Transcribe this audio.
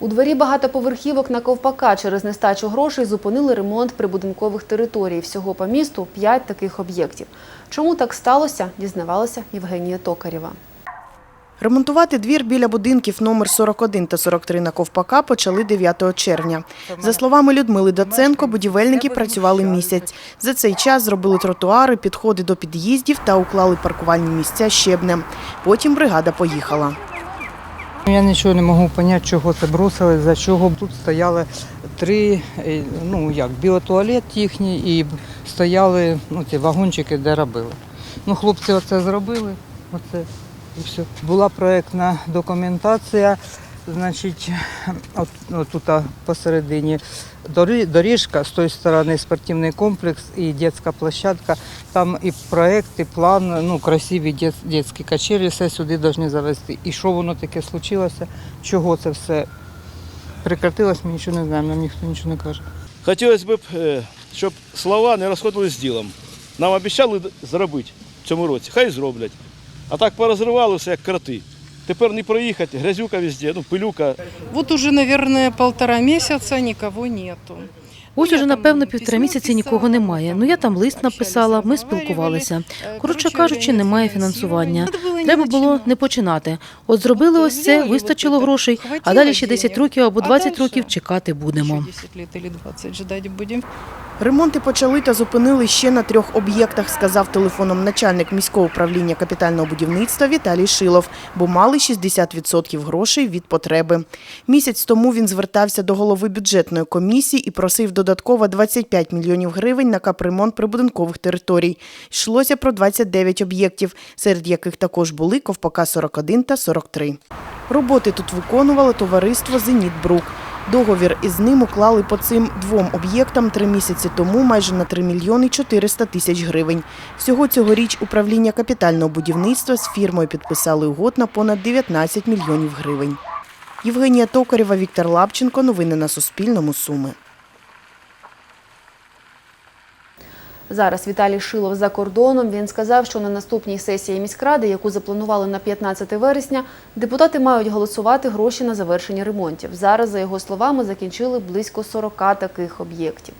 У дворі багатоповерхівок на Ковпака через нестачу грошей зупинили ремонт прибудинкових територій. Всього по місту п'ять таких об'єктів. Чому так сталося, дізнавалася Євгенія Токарєва. Ремонтувати двір біля будинків номер 41 та 43 на Ковпака почали 9 червня. За словами Людмили Доценко, будівельники працювали місяць. За цей час зробили тротуари, підходи до під'їздів та уклали паркувальні місця щебнем. Потім бригада поїхала. Я нічого не можу зрозуміти, чого це бросили, за чого. Тут стояли три, е, ну як, біотуалет їхній і стояли ну, ці вагончики, де робили. Ну, хлопці оце зробили, оце і все. Була проєктна документація, значить, от, от тут посередині доріжка, з тої сторони спортивний комплекс і дитяча площадка. Там і проєкт, і план, ну, красиві дит- дитячі качелі, все сюди повинні завести. І що воно таке случилося, чого це все прекратилось, ми нічого не знаємо, нам ніхто нічого не каже. Хотілося б, е, щоб слова не розходились з ділом. Нам обіцяли зробити в цьому році, хай зроблять. А так порозривали все як кроти. Тепер не проїхати, грязюка везде, ну пилюка. Вот уже, наверное, полтора месяца никого нету. Ось уже, напевно, півтора місяці нікого немає. Ну я там лист написала, ми спілкувалися. Коротше кажучи, немає фінансування. Треба було не починати. От зробили ось це, вистачило грошей, а далі ще 10 років або 20 років чекати будемо. 10 лет или 20 ждать будем. Ремонти почали та зупинили ще на трьох об'єктах, сказав телефоном начальник міського управління капітального будівництва Віталій Шилов, бо мали 60% грошей від потреби. Місяць тому він звертався до голови бюджетної комісії і просив додатково 25 мільйонів гривень на капремонт прибудинкових територій. Йшлося про 29 об'єктів, серед яких також були Ковпака 41 та 43. Роботи тут виконувало товариство «Зенітбрук». Договір із ним уклали по цим двом об'єктам три місяці тому майже на 3 мільйони 400 тисяч гривень. Всього цьогоріч управління капітального будівництва з фірмою підписали угод на понад 19 мільйонів гривень. Євгенія Токарєва, Віктор Лапченко. Новини на Суспільному. Суми. Зараз Віталій Шилов за кордоном. Він сказав, що на наступній сесії міськради, яку запланували на 15 вересня, депутати мають голосувати гроші на завершення ремонтів. Зараз, за його словами, закінчили близько 40 таких об'єктів.